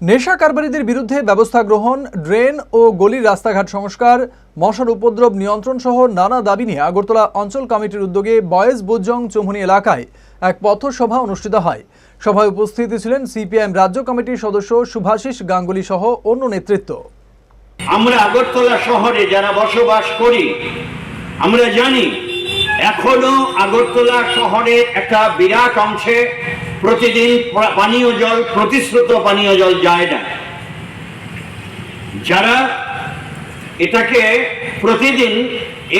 নেশা কারবারিদের বিরুদ্ধে ব্যবস্থা গ্রহণ, ড্রেন ও গলির রাস্তাঘাট সংস্কার, মশার উপদ্রব নিয়ন্ত্রণ সহ নানা দাবি নিয়ে আগরতলা অঞ্চল কমিটির উদ্যোগে বয়েজ বুজং চৌমুনি এলাকায় এক পথসভা অনুষ্ঠিত হয়। সভায় উপস্থিত ছিলেন সিপিআইএম রাজ্য কমিটির সদস্য শুভাশিস গাঙ্গুলি সহ অন্য নেতৃত্ব। আমরা আগরতলা শহরে যারা বসবাস করি, আমরা জানি এখনও আগরতলা শহরের একটা বিরাট অংশে প্রতিদিন পানীয় জল, প্রতিশ্রুত পানীয় জল যায় না। যারা এটাকে প্রতিদিন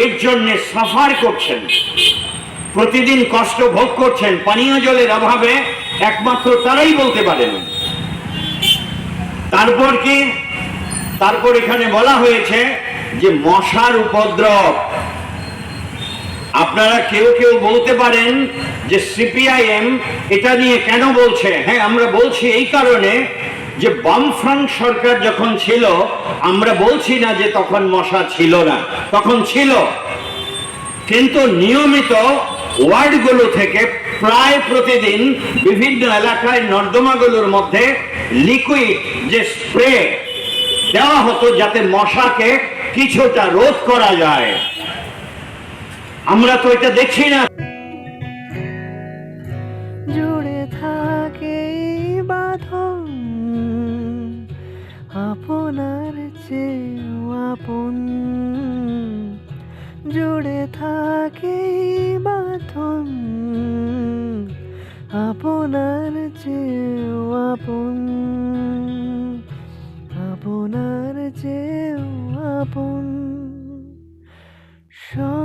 এর জন্য সাফার করছেন, প্রতিদিন কষ্ট ভোগ করছেন, পানীয় জলের অভাবে একমাত্র তারাই বলতে পারেন। তারপর কি? তারপর এখানে বলা হয়েছে যে মশার উপদ্রব। আপনারা কেউ কেউ বলতে পারেন যে সিপিআইএম এটা নিয়ে কেন বলছে? হ্যাঁ আমরা বলছি এই কারণে যে বামফ্রন্ট সরকার যখন ছিল, আমরা বলছি না যে তখন মশা ছিল না। তখন ছিল। কিন্তু নিয়মিত ওয়ার্ডগুলো থেকে প্রায় প্রতিদিন বিভিন্ন এলাকায় নর্দমাগুলোর মধ্যে লিকুইড যে স্প্রে দেওয়া হতো যাতে মশাকে কিছুটা রোধ করা যায়। আমরা তো এটা দেখছি না। জুড়ে থাকে বাঁধন। আপনার চেয়েও আপন। জুড়ে থাকে বাঁধন। আপনার চেয়েও আপন। আপনার চেয়েও আপন। কমল